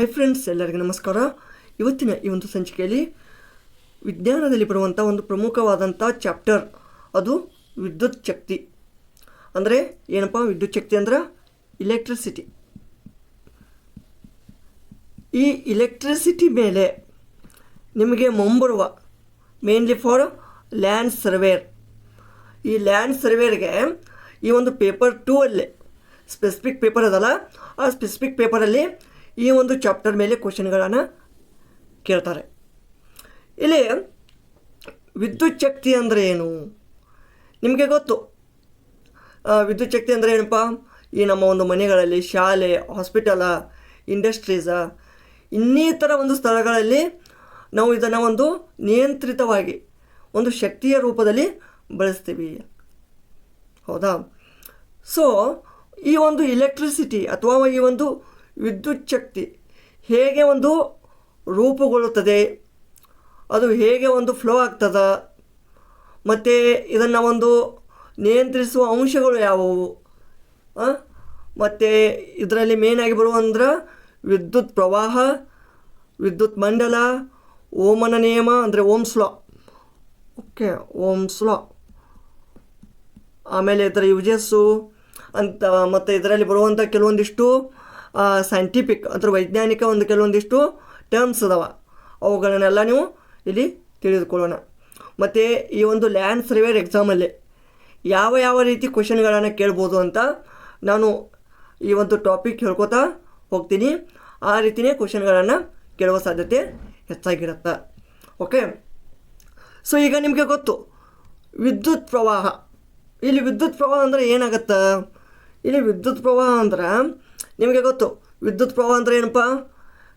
Hi friends ಎಲ್ಲರಿಗೂ ನಮಸ್ಕಾರ. ಇವತ್ತಿನ ಈ ಒಂದು ಸಂಚಿಕೆಯಲ್ಲಿ ವಿಜ್ಞಾನದಲ್ಲಿ ಬರುವಂಥ ಒಂದು ಪ್ರಮುಖವಾದಂಥ ಚಾಪ್ಟರ್ ಅದು ವಿದ್ಯುತ್ ಶಕ್ತಿ. ಅಂದರೆ ಏನಪ್ಪ ವಿದ್ಯುತ್ ಶಕ್ತಿ ಅಂದ್ರೆ? ಇಲೆಕ್ಟ್ರಿಸಿಟಿ ಈ ಇಲೆಕ್ಟ್ರಿಸಿಟಿ ಮೇಲೆ ನಿಮಗೆ ಮುಂಬರುವ ಮೇನ್ಲಿ ಫಾರ್ ಲ್ಯಾಂಡ್ ಸರ್ವೇರ್ ಈ ಲ್ಯಾಂಡ್ ಸರ್ವೇರ್ಗೆ ಈ ಒಂದು ಪೇಪರ್ ಟೂ ಅಲ್ಲೇ ಸ್ಪೆಸಿಫಿಕ್ ಪೇಪರ್ ಅದಲ್ಲ, ಆ ಸ್ಪೆಸಿಫಿಕ್ ಪೇಪರಲ್ಲಿ ಈ ಒಂದು ಚಾಪ್ಟರ್ ಮೇಲೆ ಕ್ವಶನ್ಗಳನ್ನು ಕೇಳ್ತಾರೆ. ಇಲ್ಲಿ ವಿದ್ಯುತ್ ಶಕ್ತಿ ಅಂದರೆ ಏನು? ನಿಮಗೆ ಗೊತ್ತು. ವಿದ್ಯುತ್ ಶಕ್ತಿ ಅಂದರೆ ಏನಪ್ಪ? ಈ ನಮ್ಮ ಒಂದು ಮನೆಗಳಲ್ಲಿ ಶಾಲೆ ಹಾಸ್ಪಿಟಲ ಇಂಡಸ್ಟ್ರೀಸ ಇನ್ನಿತರ ಒಂದು ಸ್ಥಳಗಳಲ್ಲಿ ನಾವು ಇದನ್ನು ಒಂದು ನಿಯಂತ್ರಿತವಾಗಿ, ಒಂದು ಶಕ್ತಿಯ ರೂಪದಲ್ಲಿ ಬಳಸ್ತೀವಿ. ಹೌದಾ? ಸೊ ಈ ಒಂದು ಇಲೆಕ್ಟ್ರಿಸಿಟಿ ಅಥವಾ ಈ ಒಂದು ವಿದ್ಯುತ್ ಶಕ್ತಿ ಹೇಗೆ ಒಂದು ರೂಪುಗೊಳ್ಳುತ್ತದೆ, ಅದು ಹೇಗೆ ಒಂದು ಫ್ಲೋ ಆಗ್ತದ, ಮತ್ತು ಇದನ್ನು ಒಂದು ನಿಯಂತ್ರಿಸುವ ಅಂಶಗಳು ಯಾವುವು ಮತ್ತು ಇದರಲ್ಲಿ ಮೇನಾಗಿ ಬರುವಂದ್ರೆ ವಿದ್ಯುತ್ ಪ್ರವಾಹ, ವಿದ್ಯುತ್ ಮಂಡಲ, ಓಮನ ನಿಯಮ, ಅಂದರೆ Ohm's law. Okay, Ohm's law. ಆಮೇಲೆ ಇದರ ಯುಜಸ್ಸು ಅಂತ, ಮತ್ತು ಇದರಲ್ಲಿ ಬರುವಂಥ ಕೆಲವೊಂದಿಷ್ಟು ಸೈಂಟಿಫಿಕ್ ಅಂದರೆ ವೈಜ್ಞಾನಿಕ ಒಂದು ಕೆಲವೊಂದಿಷ್ಟು ಟರ್ಮ್ಸ್ ಅದಾವ. ಅವುಗಳನ್ನೆಲ್ಲ ನೀವು ಇಲ್ಲಿ ತಿಳಿದುಕೊಳ್ಳೋಣ. ಮತ್ತು ಈ ಒಂದು ಲ್ಯಾಂಡ್ ಸರ್ವೇರ್ ಎಕ್ಸಾಮಲ್ಲಿ ಯಾವ ಯಾವ ರೀತಿ ಕ್ವಶನ್ಗಳನ್ನು ಕೇಳ್ಬೋದು ಅಂತ ನಾನು ಈ ಒಂದು ಟಾಪಿಕ್ ಹೇಳ್ಕೊತಾ ಹೋಗ್ತೀನಿ. ಆ ರೀತಿಯೇ ಕ್ವಶನ್ಗಳನ್ನು ಕೇಳುವ ಸಾಧ್ಯತೆ ಹೆಚ್ಚಾಗಿರುತ್ತೆ. ಓಕೆ ಸೊ ಈಗ ನಿಮಗೆ ಗೊತ್ತು. ವಿದ್ಯುತ್ ಪ್ರವಾಹ. ಇಲ್ಲಿ ವಿದ್ಯುತ್ ಪ್ರವಾಹ ಅಂದರೆ ಏನಾಗತ್ತೆ? ಇಲ್ಲಿ ವಿದ್ಯುತ್ ಪ್ರವಾಹ ಅಂದ್ರೆ ನಿಮಗೆ ಗೊತ್ತು, ವಿದ್ಯುತ್ ಪ್ರವಾಹ ಅಂದರೆ ಏನಪ್ಪ?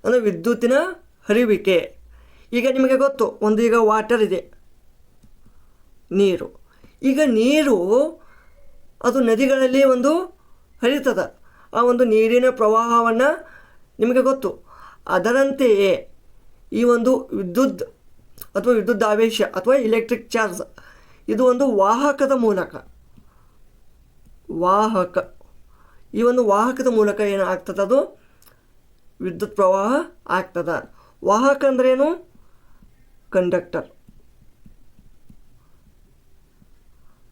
ಅಂದರೆ ವಿದ್ಯುತ್ತಿನ ಹರಿವಿಕೆ ಈಗ ನಿಮಗೆ ಗೊತ್ತು ಒಂದು ಈಗ ವಾಟರ್ ಇದೆ. ನೀರು. ಈಗ ನೀರು ಅದು ನದಿಗಳಲ್ಲಿ ಒಂದು ಹರಿತದ. ಆ ಒಂದು ನೀರಿನ ಪ್ರವಾಹವನ್ನು ನಿಮಗೆ ಗೊತ್ತು. ಅದರಂತೆಯೇ ಈ ಒಂದು ವಿದ್ಯುತ್ ಅಥವಾ ವಿದ್ಯುತ್ ಆವೇಶ ಅಥವಾ ಇಲೆಕ್ಟ್ರಿಕ್ ಚಾರ್ಜ್ ಇದು ಒಂದು ವಾಹಕದ ಮೂಲಕ. ವಾಹಕ. ಈ ಒಂದು ವಾಹಕದ ಮೂಲಕ ಏನು ಆಗ್ತದೆ ಅದು? ವಿದ್ಯುತ್ ಪ್ರವಾಹ ಆಗ್ತದೆ. ವಾಹಕ ಅಂದ್ರೇನು ಕಂಡಕ್ಟರ್.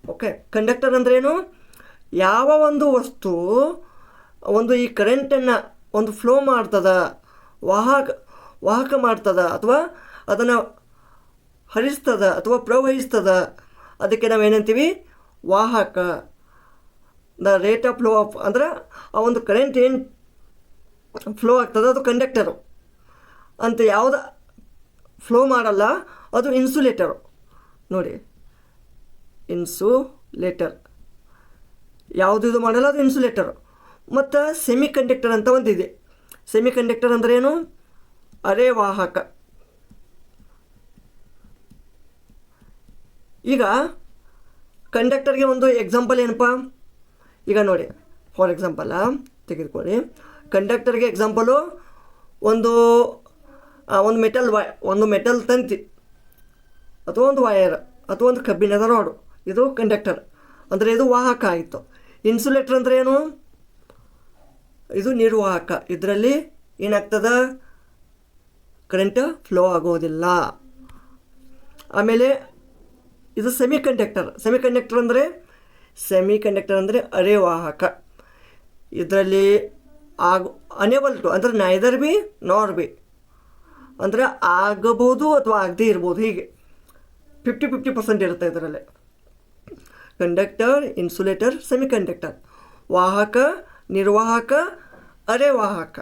ಓಕೆ, ಕಂಡಕ್ಟರ್ ಅಂದ್ರೇನು ಯಾವ ಒಂದು ವಸ್ತು, ಒಂದು ಈ ಕರೆಂಟನ್ನು ಒಂದು ಫ್ಲೋ ಮಾಡ್ತದ, ವಾಹಕ ವಾಹಕ ಮಾಡ್ತದ, ಅಥವಾ ಅದನ್ನು ಹರಿಸ್ತದ, ಅಥವಾ ಪ್ರವಹಿಸ್ತದ, ಅದಕ್ಕೆ ನಾವೇನಂತೀವಿ ವಾಹಕ. The rate of flow of ಅಂದ್ರೆ ಆ ಒಂದು ಕರೆಂಟ್ ಏನು ಫ್ಲೋ ಆಗ್ತದೆ ಅದು ಕಂಡಕ್ಟರು ಅಂತ ಯಾವುದು ಫ್ಲೋ ಮಾಡಲ್ಲ, ಅದು ಇನ್ಸುಲೇಟರು ನೋಡಿ ಇನ್ಸುಲೇಟರ್ ಯಾವುದು ಇದು ಮಾಡಲ್ಲ, ಅದು ಇನ್ಸುಲೇಟರು ಮತ್ತು ಸೆಮಿ ಕಂಡಕ್ಟರ್ ಅಂತ ಒಂದಿದೆ ಸೆಮಿ ಕಂಡಕ್ಟರ್ ಅಂದ್ರೆ ಏನು? ಅರೆವಾಹಕ ಈಗ ಕಂಡಕ್ಟರ್ಗೆ ಒಂದು ಎಕ್ಸಾಂಪಲ್ ಏನಪ್ಪ? ಈಗ ನೋಡಿ ಫಾರ್ ಎಕ್ಸಾಂಪಲ್ ತೆಗೆದುಕೊಳ್ಳಿ. ಕಂಡಕ್ಟರ್ಗೆ ಎಕ್ಸಾಂಪಲು ಒಂದು ಒಂದು ಮೆಟಲ್ ವಾ ಒಂದು ಮೆಟಲ್ ತಂತಿ, ಅಥವಾ ಒಂದು ವಯರ್ ಅಥವಾ ಒಂದು ಕಬ್ಬಿಣದ ರಾಡು ಇದು ಕಂಡಕ್ಟರ್ ಅಂದರೆ ಇದು ವಾಹಕ ಆಯಿತು. ಇನ್ಸುಲೇಟರ್ ಅಂದರೆ ಏನು? ಇದು ನಿರ್ವಾಹಕ. ಇದರಲ್ಲಿ ಏನಾಗ್ತದ? ಕರೆಂಟ್ ಫ್ಲೋ ಆಗೋದಿಲ್ಲ. ಆಮೇಲೆ ಇದು ಸೆಮಿ ಕಂಡಕ್ಟರ್ ಸೆಮಿ ಅಂದರೆ ಸೆಮಿ ಕಂಡಕ್ಟರ್ ಅಂದರೆ ಅರೆವಾಹಕ ಇದರಲ್ಲಿ ಆಗ ಅನೇಬಲ್ ಟು ಅಂದರೆ ನೈದರ್ ಬಿ ನಾರ್ ಬಿ ಅಂದರೆ ಆಗಬಹುದು ಅಥವಾ ಆಗದೇ ಇರ್ಬೋದು, ಹೀಗೆ. ಫಿಫ್ಟಿ ಫಿಫ್ಟಿ ಪರ್ಸೆಂಟ್ ಇರುತ್ತೆ ಇದರಲ್ಲಿ. ಕಂಡಕ್ಟರ್ ಇನ್ಸುಲೇಟರ್ ಸೆಮಿ ಕಂಡಕ್ಟರ್ ವಾಹಕ, ನಿರ್ವಾಹಕ ಅರೆವಾಹಕ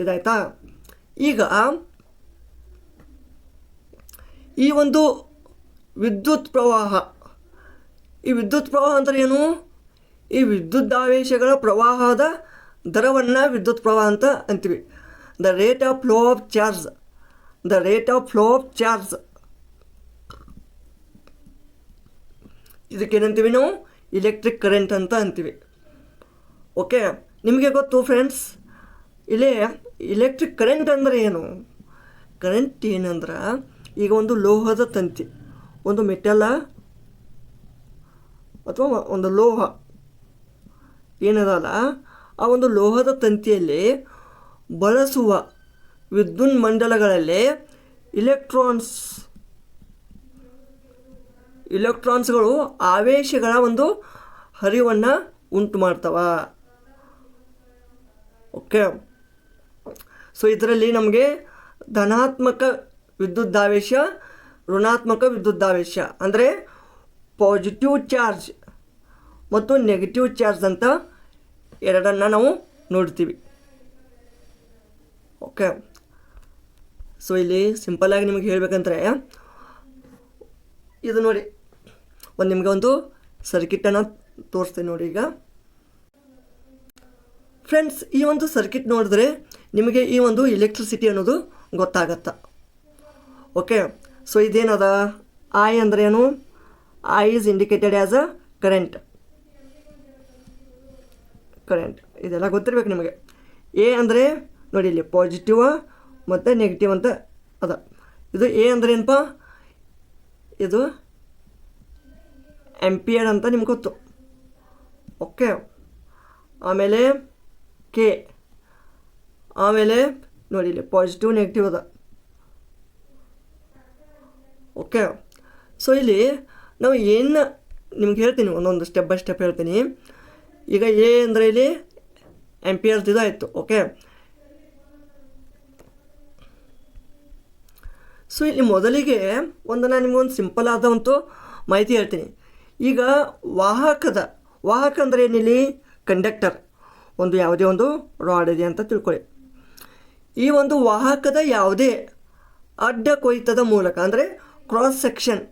ಇದಾಯ್ತಾ? ಈಗ ಈ ಒಂದು ವಿದ್ಯುತ್ ಪ್ರವಾಹ ಈ ವಿದ್ಯುತ್ ಪ್ರವಾಹ ಅಂದರೆ ಏನು? ಈ ವಿದ್ಯುತ್ ಆವೇಶಗಳ ಪ್ರವಾಹದ ದರವನ್ನು ವಿದ್ಯುತ್ ಪ್ರವಾಹ ಅಂತ ಅಂತೀವಿ. The rate of flow of charge the rate of flow of charge ಇದಕ್ಕೇನಂತೀವಿ ನಾವು? ಇಲೆಕ್ಟ್ರಿಕ್ ಕರೆಂಟ್ ಅಂತ ಅಂತೀವಿ. ಓಕೆ ನಿಮಗೆ ಗೊತ್ತು ಫ್ರೆಂಡ್ಸ್ ಇಲ್ಲಿ ಇಲೆಕ್ಟ್ರಿಕ್ ಕರೆಂಟ್ ಅಂದರೆ ಏನು? ಕರೆಂಟ್ ಏನಂದ್ರೆ ಈಗ ಒಂದು ಲೋಹದ ತಂತಿ, ಒಂದು ಮೆಟಲ ಅಥವಾ ಒಂದು ಲೋಹ ಏನದಲ್ಲ, ಆ ಒಂದು ಲೋಹದ ತಂತಿಯಲ್ಲಿ ಬಳಸುವ ವಿದ್ಯುನ್ಮಂಡಲಗಳಲ್ಲಿ ಇಲೆಕ್ಟ್ರಾನ್ಸ್ ಇಲೆಕ್ಟ್ರಾನ್ಸ್ಗಳು ಆವೇಶಗಳ ಒಂದು ಹರಿವನ್ನು ಉಂಟು ಮಾಡ್ತವ ಓಕೆ ಸೊ ಇದರಲ್ಲಿ ನಮಗೆ ಧನಾತ್ಮಕ ವಿದ್ಯುದ್ದಾವೇಶ ಋಣಾತ್ಮಕ ವಿದ್ಯುದ್ದಾವೇಶ ಅಂದರೆ ಪಾಸಿಟಿವ್ ಚಾರ್ಜ್ ಮತ್ತು ನೆಗೆಟಿವ್ ಚಾರ್ಜ್ ಅಂತ ಎರಡನ್ನು ನಾವು ನೋಡ್ತೀವಿ. ಓಕೆ ಸೊ ಇಲ್ಲಿ ಸಿಂಪಲ್ಲಾಗಿ ನಿಮಗೆ ಹೇಳಬೇಕಂದ್ರೆ, ಇದು ನೋಡಿ, ಒಂದು ನಿಮಗೆ ಒಂದು ಸರ್ಕಿಟನ್ನು ತೋರಿಸ್ತೀನಿ ನೋಡಿ ಈಗ. ಫ್ರೆಂಡ್ಸ್ ಈ ಒಂದು ಸರ್ಕಿಟ್ ನೋಡಿದ್ರೆ ನಿಮಗೆ ಈ ಒಂದು ಎಲೆಕ್ಟ್ರಿಸಿಟಿ ಅನ್ನೋದು ಗೊತ್ತಾಗತ್ತ? ಓಕೆ ಸೊ ಇದೇನದ? ಐ ಅಂದ್ರೇನು I is indicated as a current current ಇದೆಲ್ಲ ಗೊತ್ತಿರ್ಬೇಕು ನಿಮಗೆ. ಎ ಅಂದರೆ ನೋಡಿ ಇಲ್ಲಿ ಪಾಸಿಟಿವ್ ಮತ್ತು ನೆಗೆಟಿವ್ ಅಂತ ಅದ. ಇದು ಎ ಅಂದರೆ ಏನಪ್ಪ? ಇದು ಎಂಪಿಯರ್ ಅಂತ ನಿಮ್ಗೆ ಗೊತ್ತು. ಓಕೆ ಆಮೇಲೆ ಕೆ ಆಮೇಲೆ ನೋಡಿ ಇಲ್ಲಿ ಪಾಸಿಟಿವ್ ನೆಗೆಟಿವ್ ಅದ. ಓಕೆ ಸೊ ಇಲ್ಲಿ ನಾವು ಏನು ನಿಮ್ಗೆ ಹೇಳ್ತೀನಿ, ಒಂದೊಂದು ಸ್ಟೆಪ್ ಬೈ ಸ್ಟೆಪ್ ಹೇಳ್ತೀನಿ. ಈಗ ಎ ಅಂದರೆ ಇಲ್ಲಿ ಎಂಪಿಯರ್ಸ್ ಇದಾಯಿತು ಓಕೆ ಸೊ ಇಲ್ಲಿ ಮೊದಲಿಗೆ ಒಂದು ನಾನು ನಿಮಗೊಂದು ಸಿಂಪಲ್ ಆದಂತು ಮಾಹಿತಿ ಹೇಳ್ತೀನಿ. ಈಗ ವಾಹಕದ, ವಾಹಕ ಅಂದರೆ ಏನಿಲ್ಲಿ ಕಂಡಕ್ಟರ್ ಒಂದು ಯಾವುದೇ ಒಂದು ರಾಡ್ ಇದೆ ಅಂತ ತಿಳ್ಕೊಳ್ಳಿ. ಈ ಒಂದು ವಾಹಕದ ಯಾವುದೇ ಅಡ್ಡ ಕೊಯ್ತದ ಮೂಲಕ, ಅಂದರೆ cross section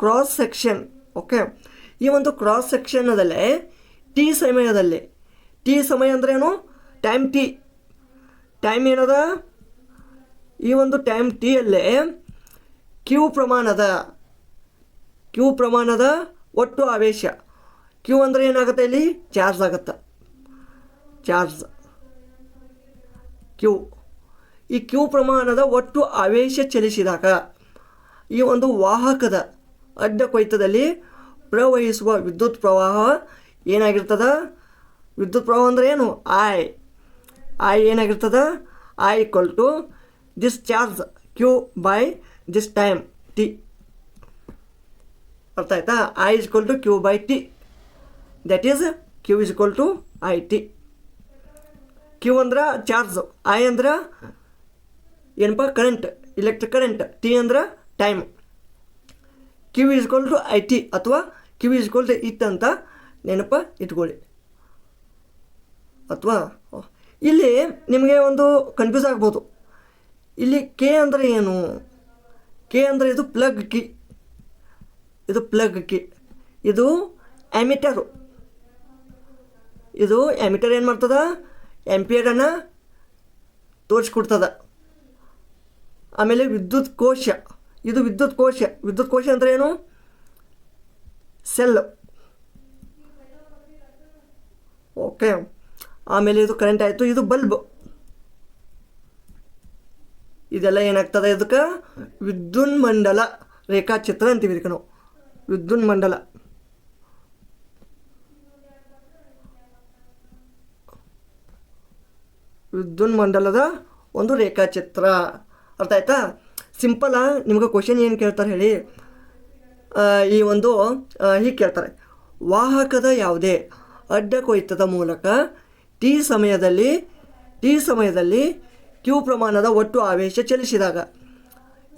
cross section okay ಈ ಒಂದು ಕ್ರಾಸ್ ಸೆಕ್ಷನ್ನದಲ್ಲೇ ಟಿ ಸಮಯದಲ್ಲಿ ಟಿ ಸಮಯ ಅಂದ್ರೇನು ಟೈಮ್ ಟಿ ಟೈಮ್ ಏನದ? ಈ ಒಂದು ಟೈಮ್ ಟಿಯಲ್ಲೇ ಕ್ಯೂ ಪ್ರಮಾಣದ ಕ್ಯೂ ಪ್ರಮಾಣದ ಒಟ್ಟು ಆವೇಶ. ಕ್ಯೂ ಅಂದರೆ ಏನಾಗುತ್ತೆ ಇಲ್ಲಿ? ಚಾರ್ಜ್ ಆಗುತ್ತೆ. ಚಾರ್ಜ್ ಕ್ಯೂ ಈ ಕ್ಯೂ ಪ್ರಮಾಣದ ಒಟ್ಟು ಆವೇಶ ಚಲಿಸಿದಾಗ ಈ ಒಂದು ವಾಹಕದ ಅಡ್ಡ ಕೊಯ್ತದಲ್ಲಿ ಪ್ರವಹಿಸುವ ವಿದ್ಯುತ್ ಪ್ರವಾಹ ಏನಾಗಿರ್ತದ? ವಿದ್ಯುತ್ ಪ್ರವಾಹ ಅಂದರೆ ಏನು? ಐ ಐ ಏನಾಗಿರ್ತದ? I equal to this charge Q by this time T ಅರ್ಥ ಆಯ್ತಾ? I is to Q by T that is Q is to I T Q ಅಂದ್ರೆ ಚಾರ್ಜ್ ಐ ಅಂದ್ರೆ ಏನಪ್ಪ? ಕರೆಂಟ್ ಇಲೆಕ್ಟ್ರಿಕ್ ಕರೆಂಟ್ ಟಿ ಅಂದ್ರೆ time Q is equal to I T ಅಥವಾ Q is equal to it ಅಂತ ನೆನಪ ಇಟ್ಕೊಳ್ಳಿ. ಅಥವಾ ಇಲ್ಲಿ ನಿಮಗೆ ಒಂದು ಕನ್ಫ್ಯೂಸ್ ಆಗ್ಬೋದು. ಇಲ್ಲಿ ಕೆ ಅಂದರೆ ಏನು? ಕೆ ಅಂದರೆ ಇದು ಪ್ಲಗ್ ಕಿ ಇದು ಪ್ಲಗ್ ಕಿ ಇದು ಆ್ಯಮಿಟರು ಇದು ಆ್ಯಮಿಟರ್ ಏನು ಮಾಡ್ತದ? ಎಂಪಿಯರನ್ನು ತೋರಿಸ್ಕೊಡ್ತದ. ಆಮೇಲೆ ವಿದ್ಯುತ್ ಕೋಶ. ಇದು ವಿದ್ಯುತ್ ಕೋಶ. ವಿದ್ಯುತ್ ಕೋಶ ಅಂದರೆ ಏನು? ಸೆಲ್. ಓಕೆ. ಆಮೇಲೆ ಇದು ಕರೆಂಟ್ ಆಯಿತು. ಇದು ಬಲ್ಬ್. ಇದೆಲ್ಲ ಏನಾಗ್ತದೆ ಇದಕ್ಕೆ? ವಿದ್ಯುನ್ಮಂಡಲ ರೇಖಾಚಿತ್ರ ಅಂತೀವಿ ಇದಕ್ಕೆ ನಾವು. ವಿದ್ಯುನ್ಮಂಡಲ. ವಿದ್ಯುನ್ಮಂಡಲದ ಒಂದು ರೇಖಾಚಿತ್ರ. ಅರ್ಥ ಆಯ್ತಾ? ಸಿಂಪಲ್ಲ ನಿಮ್ಗೆ ಕ್ವಶನ್ ಏನು ಕೇಳ್ತಾರೆ ಹೇಳಿ. ಈ ಒಂದು ಹೀಗೆ ಕೇಳ್ತಾರೆ. ವಾಹಕದ ಯಾವುದೇ ಅಡ್ಡ ಕೊಯ್ತದ ಮೂಲಕ ಟಿ ಸಮಯದಲ್ಲಿ ಟಿ ಸಮಯದಲ್ಲಿ ಕ್ಯೂ ಪ್ರಮಾಣದ ಒಟ್ಟು ಆವೇಶ ಚಲಿಸಿದಾಗ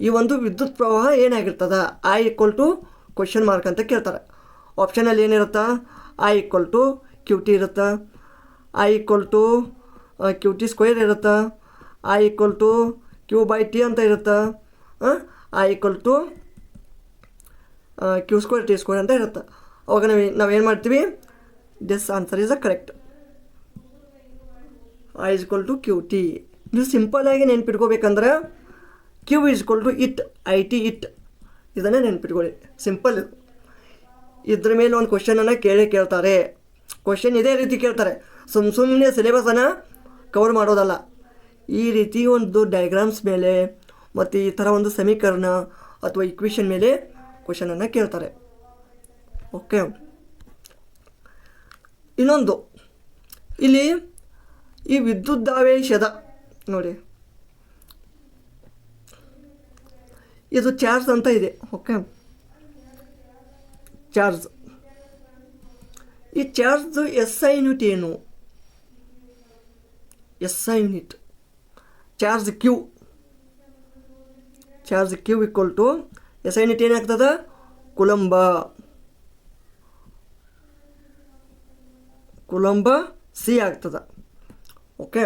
ಈ ಒಂದು ವಿದ್ಯುತ್ ಪ್ರವಾಹ ಏನಾಗಿರ್ತದ? I equal to question mark ಅಂತ ಕೇಳ್ತಾರೆ. ಆಪ್ಷನಲ್ಲಿ ಏನಿರುತ್ತಾ? I equal to Q T ಇರುತ್ತಾ? I equal to Q T square ಇರುತ್ತಾ? I equal to Q by T ಅಂತ ಇರುತ್ತಾ? I equal to Q square T square ಅಂತ ಇರುತ್ತೆ. ಅವಾಗ ನಾವು ನಾವೇನು ಮಾಡ್ತೀವಿ? This answer is a correct I equal to Q T ನೀವು ಸಿಂಪಲ್ಲಾಗಿ ನೆನ್ಪಿಟ್ಕೋಬೇಕಂದ್ರೆ Q equal to it I T it ಇದನ್ನೇ ನೆನ್ಪಿಟ್ಕೊಳ್ಳಿ. ಸಿಂಪಲ್ ಇದು. ಇದ್ರ ಮೇಲೆ ಒಂದು ಕ್ವಶನನ್ನು ಕೇಳಿ ಕೇಳ್ತಾರೆ. ಕ್ವಶನ್ ಇದೇ ರೀತಿ ಕೇಳ್ತಾರೆ. ಸುಮ್ಮ ಸುಮ್ಮನೆ ಸಿಲೆಬಸನ್ನು ಕವರ್ ಮಾಡೋದಲ್ಲ. ಈ ರೀತಿ ಒಂದು ಡಯಾಗ್ರಾಮ್ಸ್ ಮೇಲೆ ಮತ್ತು ಈ ಥರ ಒಂದು ಸಮೀಕರಣ ಅಥವಾ ಇಕ್ವೇಷನ್ ಮೇಲೆ ಕ್ವಶನನ್ನು ಕೇಳ್ತಾರೆ. ಓಕೆ ಇನ್ನೊಂದು. ಇಲ್ಲಿ ಈ ವಿದ್ಯುದಾವೇಶದ ನೋಡಿ. ಇದು ಚಾರ್ಜ್ ಅಂತ ಇದೆ. ಓಕೆ ಚಾರ್ಜ್ ಈ ಚಾರ್ಜ್ ಎಸ್ ಐ ಯೂನಿಟ್ ಏನು? S I unit charge Q charge Q equal to S I unit ಏನಾಗ್ತದ? ಕುಲಂಬ. ಕುಲಂಬ ಸಿ ಆಗ್ತದ. ಓಕೆ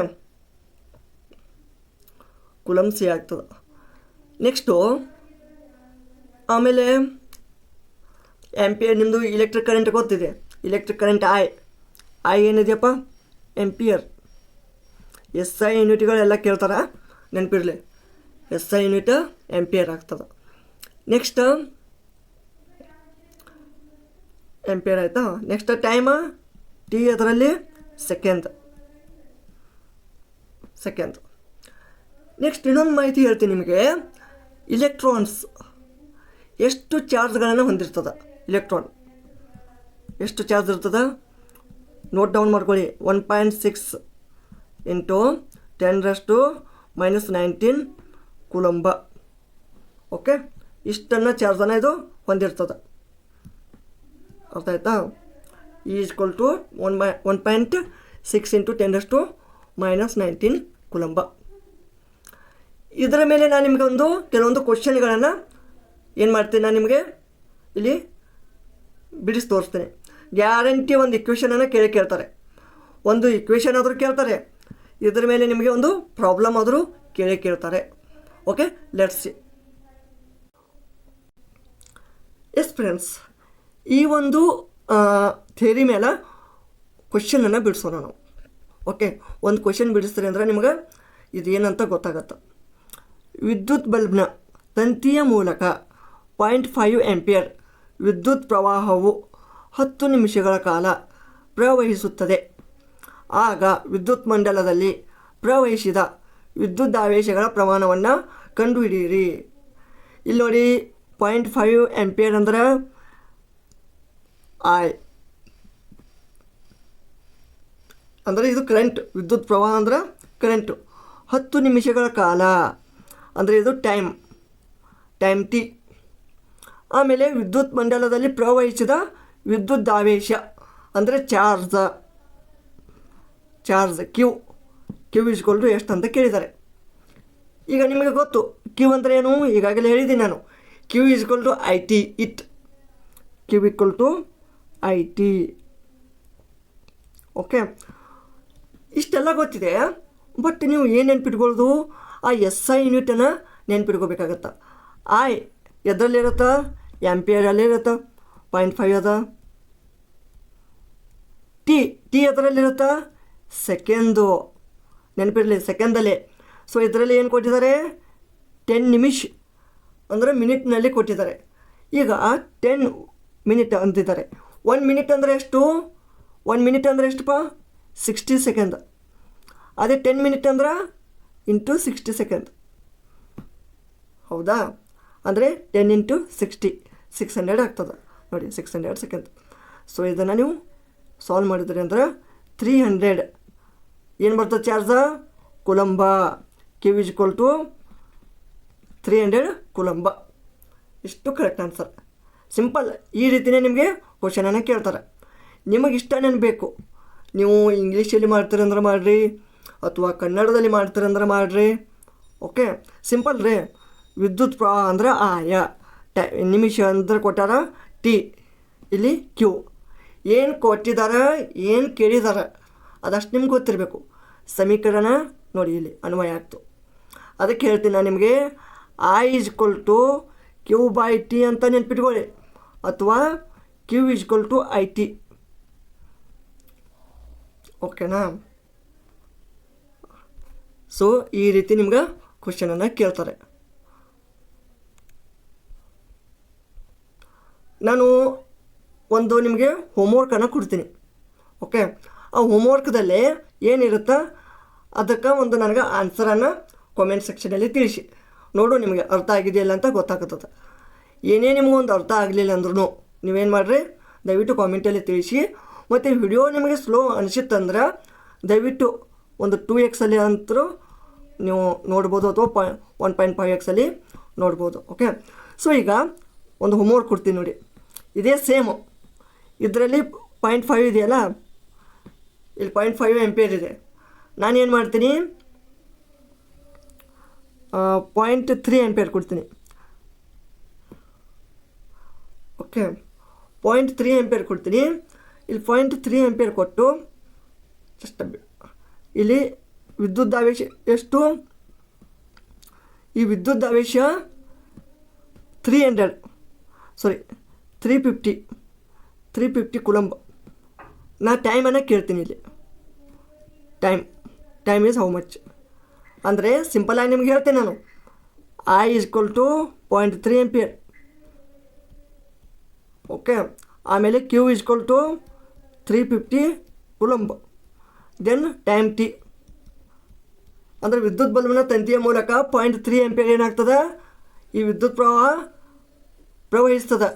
ಕುಲಂಬ ಸಿ ಆಗ್ತದ. ನೆಕ್ಸ್ಟು ಆಮೇಲೆ ಆ್ಯಂಪಿಯರ್ ನಿಮ್ಮದು ಇಲೆಕ್ಟ್ರಿಕ್ ಕರೆಂಟ್ ಗೊತ್ತಿದೆ. ಇಲೆಕ್ಟ್ರಿಕ್ ಕರೆಂಟ್ ಐ ಐ ಏನಿದೆಯಪ್ಪ? Ampere S I ಯೂನಿಟ್ಗಳೆಲ್ಲ ಕೇಳ್ತಾರೆ? ನೆನಪಿರಲಿ. ಎಸ್ ಐ ಯೂನಿಟ್ ಎಂಪಿಯರ್ ಆಗ್ತದೆ. ನೆಕ್ಸ್ಟ್ ಎಂಪಿಯರ್ ಆಯಿತಾ? ನೆಕ್ಸ್ಟ್ ಟೈಮ್ ಟಿ ಅದರಲ್ಲಿ ಸೆಕೆಂಡ್ ಸೆಕೆಂಡ್ ನೆಕ್ಸ್ಟ್ ಇನ್ನೊಂದು ಮಾಹಿತಿ ಹೇಳ್ತೀನಿ ನಿಮಗೆ. ಇಲೆಕ್ಟ್ರಾನ್ಸ್ ಎಷ್ಟು ಚಾರ್ಜ್ಗಳನ್ನು ಹೊಂದಿರ್ತದೆ? ಇಲೆಕ್ಟ್ರಾನ್ ಎಷ್ಟು ಚಾರ್ಜ್ ಇರ್ತದೆ? ನೋಟ್ ಡೌನ್ ಮಾಡ್ಕೊಳ್ಳಿ. One point six into ten ರಷ್ಟು ಮೈನಸ್ ನೈನ್ಟೀನ್ ಕುಲಂಬ. ಓಕೆ ಇಷ್ಟನ್ನು ಚಾರ್ಜನ್ನು ಇದು ಹೊಂದಿರ್ತದೆ. ಅರ್ಥ ಆಯ್ತಾ? Equal to one my one point six into ten ಅಷ್ಟು ಮೈನಸ್ ನೈನ್ಟೀನ್ ಕುಲಂಬ. ಇದರ ಮೇಲೆ ನಾನು ನಿಮಗೆ ಒಂದು ಕೆಲವೊಂದು ಕ್ವಶನ್ಗಳನ್ನು ಏನು ಮಾಡ್ತೀನಿ ನಾನು ನಿಮಗೆ? ಇಲ್ಲಿ ಬಿಡಿಸಿ ತೋರಿಸ್ತೇನೆ. ಗ್ಯಾರಂಟಿ ಒಂದು ಇಕ್ವೇಷನನ್ನು ಕೇಳಿ ಕೇಳ್ತಾರೆ. ಒಂದು ಇಕ್ವೇಷನ್ ಆದರೂ ಕೇಳ್ತಾರೆ. ಇದರ ಮೇಲೆ ನಿಮಗೆ ಒಂದು ಪ್ರಾಬ್ಲಮ್ ಆದರೂ ಕೇಳಿ ಕೇಳ್ತಾರೆ. ಓಕೆ ಲೆಟ್ಸ್ ಎಸ್ ಫ್ರೆಂಡ್ಸ್ ಈ ಒಂದು ಥೇರಿ ಮೇಲೆ ಕ್ವಶನನ್ನು ಬಿಡಿಸೋಣ ನಾವು. ಓಕೆ ಒಂದು ಕ್ವಶನ್ ಬಿಡಿಸ್ತೀರಿ ಅಂದರೆ ನಿಮಗೆ ಇದು ಏನಂತ ಗೊತ್ತಾಗತ್ತೆ. ವಿದ್ಯುತ್ ಬಲ್ಬ್ನ ತಂತಿಯ ಮೂಲಕ ಪಾಯಿಂಟ್ ಫೈವ್ ಎಂಪಿಯರ್ ವಿದ್ಯುತ್ ಪ್ರವಾಹವು ಹತ್ತು ನಿಮಿಷಗಳ ಕಾಲ ಪ್ರವಹಿಸುತ್ತದೆ. ಆಗ ವಿದ್ಯುತ್ ಮಂಡಲದಲ್ಲಿ ಪ್ರವಹಿಸಿದ ವಿದ್ಯುದಾವೇಶಗಳ ಪ್ರಮಾಣವನ್ನು ಕಂಡುಹಿಡಿಯಿರಿ. ಇಲ್ಲಿ ನೋಡಿ ಪಾಯಿಂಟ್ ಫೈವ್ ಆಂಪಿಯರ್ ಅಂದ್ರೆ ಐ ಅಂದರೆ ಇದು ಕರೆಂಟ್ ವಿದ್ಯುತ್ ಪ್ರವಾಹ ಅಂದ್ರೆ ಕರೆಂಟು ಹತ್ತು ನಿಮಿಷಗಳ ಕಾಲ, ಅಂದರೆ ಇದು ಟೈಮ್ ಟೈಮ್ ಟಿ ಆಮೇಲೆ ವಿದ್ಯುತ್ ಮಂಡಲದಲ್ಲಿ ಪ್ರವಹಿಸಿದ ವಿದ್ಯುತ್ ಆವೇಶ ಅಂದರೆ charge. Charge Q Q equal to ಎಷ್ಟು ಅಂತ ಕೇಳಿದ್ದಾರೆ. ಈಗ ನಿಮಗೆ ಗೊತ್ತು ಕ್ಯೂ ಅಂದರೆ ಏನು? ಈಗಾಗಲೇ ಹೇಳಿದ್ದೀನಿ ನಾನು. Q is equal to I T it Q equal to I T okay ಇಷ್ಟೆಲ್ಲ ಗೊತ್ತಿದೆ ಬಟ್ ನೀವು ಏನು ನೆನ್ಪಿಟ್ಕೊಳ್ಳೋದು ಆ ಎಸ್ ಐ ಯೂನಿಟನ್ನು ನೆನ್ಪಿಟ್ಕೋಬೇಕಾಗತ್ತೆ? ಐ ಎದರಲ್ಲಿರುತ್ತಾ ಇರುತ್ತೆ? ಪಾಯಿಂಟ್ ಫೈವ್ ಅದ? ಟಿ ಟಿ ಎದರಲ್ಲಿರುತ್ತಾ ಸೆಕೆಂದು ನೆನಪಿರಲಿ ಸೆಕೆಂಡಲ್ಲೇ ಸೊ ಇದರಲ್ಲಿ ಏನು ಕೊಟ್ಟಿದ್ದಾರೆ? ಟೆನ್ ನಿಮಿಷ, ಅಂದರೆ ಮಿನಿಟ್ನಲ್ಲಿ ಕೊಟ್ಟಿದ್ದಾರೆ. ಈಗ ಟೆನ್ ಮಿನಿಟ್ ಅಂತಿದ್ದಾರೆ. ಒನ್ ಮಿನಿಟ್ ಅಂದರೆ ಎಷ್ಟು? ಒನ್ ಮಿನಿಟ್ ಅಂದರೆ ಎಷ್ಟಪ್ಪ? ಸಿಕ್ಸ್ಟಿ ಸೆಕೆಂಡ್ ಅದೇ ಟೆನ್ ಮಿನಿಟ್ ಅಂದ್ರೆ ಇಂಟು ಸಿಕ್ಸ್ಟಿ ಸೆಕೆಂಡ್ ಹೌದಾ? ಅಂದರೆ ten into sixty six hundred ಆಗ್ತದೆ. ನೋಡಿ ಸಿಕ್ಸ್ ಹಂಡ್ರೆಡ್ ಸೆಕೆಂಡ್ ಸೊ ಇದನ್ನು ನೀವು ಸಾಲ್ವ್ ಮಾಡಿದ್ರಿ ಅಂದ್ರೆ ತ್ರೀ ಹಂಡ್ರೆಡ್ ಏನು ಬರ್ತದೆ charge? Coulomb. Q is equal to three hundred coulomb. ಇಷ್ಟು ಕರೆಕ್ಟ್ ಆನ್ಸರ್ ಸಿಂಪಲ್ ಈ ರೀತಿಯೇ ನಿಮಗೆ ಕ್ವಶನನ್ನು ಕೇಳ್ತಾರೆ. ನಿಮಗೆ ಇಷ್ಟ ಬೇಕು ನೀವು ಇಂಗ್ಲೀಷಲ್ಲಿ ಮಾಡ್ತೀರಂದ್ರೆ ಮಾಡಿರಿ, ಅಥವಾ ಕನ್ನಡದಲ್ಲಿ ಮಾಡ್ತೀರಂದ್ರೆ ಮಾಡಿರಿ. ಓಕೆ ಸಿಂಪಲ್ ರೀ. ವಿದ್ಯುತ್ ಪ್ರವಾಹ ಅಂದ್ರೆ ಆಯ. ಟೈ, ನಿಮಿಷ ಅಂದ್ರೆ ಕೊಟ್ಟಾರ ಟಿ. ಇಲ್ಲಿ ಕ್ಯೂ ಏನು ಕೊಟ್ಟಿದ್ದಾರೆ ಏನು ಕೇಳಿದ್ದಾರೆ ಅದಷ್ಟು ನಿಮ್ಗೆ ಗೊತ್ತಿರಬೇಕು. ಸಮೀಕರಣ ನೋಡಿ ಇಲ್ಲಿ, ಅನ್ವಯ ಆಗ್ತು. ಅದಕ್ಕೆ ಹೇಳ್ತೀನಿ ನಾನು ನಿಮಗೆ I is equal to Q by T ಅಂತ ನೆನ್ಪಿಟ್ಕೊಳ್ಳಿ. ಅಥವಾ Q equal to I T ಓಕೆನಾ ಸೊ ಈ ರೀತಿ ನಿಮ್ಗೆ ಕ್ವಶನನ್ನು ಕೇಳ್ತಾರೆ. ನಾನು ಒಂದು ನಿಮಗೆ ಹೋಮ್ವರ್ಕನ್ನು ಕೊಡ್ತೀನಿ. ಓಕೆ ಆ ಹೋಮ್ವರ್ಕ್ದಲ್ಲಿ ಏನಿರುತ್ತೆ ಅದಕ್ಕೆ ಒಂದು ನನಗೆ ಆನ್ಸರನ್ನು ಕಾಮೆಂಟ್ ಸೆಕ್ಷನಲ್ಲಿ ತಿಳಿಸಿ. ನೋಡು ನಿಮಗೆ ಅರ್ಥ ಆಗಿದೆಯಲ್ಲ ಅಂತ ಗೊತ್ತಾಗುತ್ತದೆ. ಏನೇ ನಿಮಗೊಂದು ಅರ್ಥ ಆಗಲಿಲ್ಲ ಅಂದ್ರೂ ನೀವೇನು ಮಾಡಿರಿ? ದಯವಿಟ್ಟು ಕಾಮೆಂಟಲ್ಲಿ ತಿಳಿಸಿ. ಮತ್ತು ವಿಡಿಯೋ ನಿಮಗೆ ಸ್ಲೋ ಅನಿಸಿತ್ತಂದ್ರೆ ದಯವಿಟ್ಟು ಒಂದು ಟೂ ಎಕ್ಸಲ್ಲಿ ಅಂತರೂ ನೀವು ನೋಡ್ಬೋದು ಅಥವಾ ಪ ಒನ್ ಪಾಯಿಂಟ್ ಫೈವ್ ಎಕ್ಸಲ್ಲಿ ನೋಡ್ಬೋದು ಓಕೆ ಸೊ ಈಗ ಒಂದು ಹೋಮ್ವರ್ಕ್ ಕೊಡ್ತೀನಿ ನೋಡಿ. ಇದೇ ಸೇಮು ಇದರಲ್ಲಿ ಪಾಯಿಂಟ್ ಫೈವ್ ಇದೆಯಲ್ಲ? ಇಲ್ಲಿ ಪಾಯಿಂಟ್ ಫೈವ್ ಎಂಪಿಯರ್ ಇದೆ. ನಾನೇನು ಮಾಡ್ತೀನಿ? ಪಾಯಿಂಟ್ ತ್ರೀ ಎಂಪಿಯರ್ ಕೊಡ್ತೀನಿ. ಓಕೆ ಪಾಯಿಂಟ್ ತ್ರೀ ಎಂಪಿಯರ್ ಕೊಡ್ತೀನಿ. ಇಲ್ಲಿ ಪಾಯಿಂಟ್ ತ್ರೀ ಎಂಪಿಯರ್ ಕೊಟ್ಟು ಜಸ್ಟ್ ಇಲ್ಲಿ ವಿದ್ಯುತ್ ಆವೇಶ ಎಷ್ಟು? ಈ ವಿದ್ಯುತ್ ಆವೇಶ three hundred sorry three fifty three fifty coulomb ನಾ ಟೈಮನ್ನು ಕೇಳ್ತೀನಿ ಇಲ್ಲಿ. Time time is how much ಅಂದರೆ ಸಿಂಪಲಾಗಿ ನಿಮ್ಗೆ ಹೇಳ್ತೀನಿ ನಾನು. I equal to point three ampere okay ಆಮೇಲೆ Q equal to three fifty coulomb. Then time T ಅಂದರೆ ವಿದ್ಯುತ್ ಬಲ್ಬನ ತಂತಿಯ ಮೂಲಕ ಪಾಯಿಂಟ್ ತ್ರೀ ಎಂಪಿಯರ್ ಏನಾಗ್ತದೆ? ಈ ವಿದ್ಯುತ್ ಪ್ರವಾಹ ಪ್ರವಹಿಸ್ತದೆ.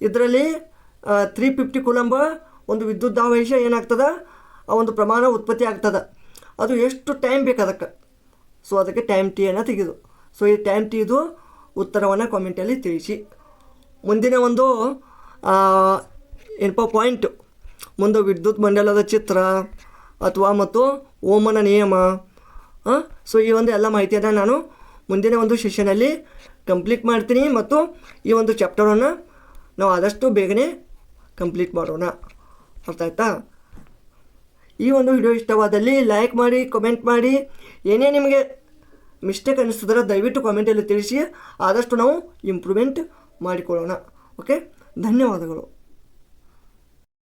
ಇದರಲ್ಲಿ ತ್ರೀ ಫಿಫ್ಟಿ ಕುಲಂಬ ಒಂದು ವಿದ್ಯುತ್ ಆವೇಶ ಏನಾಗ್ತದೆ? ಆ ಒಂದು ಪ್ರಮಾಣ ಉತ್ಪತ್ತಿ ಆಗ್ತದೆ. ಅದು ಎಷ್ಟು ಟೈಮ್ ಬೇಕು ಅದಕ್ಕೆ. ಸೊ ಅದಕ್ಕೆ ಟೈಮ್ ಟಿಯನ್ನು ತೆಗೆದು. ಸೊ ಈ ಟೈಮ್ ಟಿದು ಉತ್ತರವನ್ನು ಕಾಮೆಂಟಲ್ಲಿ ತಿಳಿಸಿ. ಮುಂದಿನ ಒಂದು ಏನಪ್ಪ ಪಾಯಿಂಟು ಮುಂದೆ ವಿದ್ಯುತ್ ಮಂಡಲದ ಚಿತ್ರ ಅಥವಾ ಮತ್ತು ಓಮನ ನಿಯಮ. ಸೊ ಈ ಒಂದು ಎಲ್ಲ ಮಾಹಿತಿಯನ್ನು ನಾನು ಮುಂದಿನ ಒಂದು ಸೆಷನಲ್ಲಿ ಕಂಪ್ಲೀಟ್ ಮಾಡ್ತೀನಿ ಮತ್ತು ಈ ಒಂದು ಚಾಪ್ಟರನ್ನು ನಾವು ಆದಷ್ಟು ಬೇಗನೆ ಕಂಪ್ಲೀಟ್ ಮಾಡೋಣ. ಅರ್ಥ ಆಯ್ತಾ ಈ ಒಂದು ವಿಡಿಯೋ ಇಷ್ಟವಾದಲ್ಲಿ ಲೈಕ್ ಮಾಡಿ ಕಮೆಂಟ್ ಮಾಡಿ. ಏನೇ ನಿಮಗೆ ಮಿಸ್ಟೇಕ್ ಅನ್ನಿಸಿದ್ರೆ ದಯವಿಟ್ಟು ಕಾಮೆಂಟಲ್ಲಿ ತಿಳಿಸಿ. ಆದಷ್ಟು ನಾವು ಇಂಪ್ರೂವ್ಮೆಂಟ್ ಮಾಡಿಕೊಳ್ಳೋಣ. ಓಕೆ ಧನ್ಯವಾದಗಳು.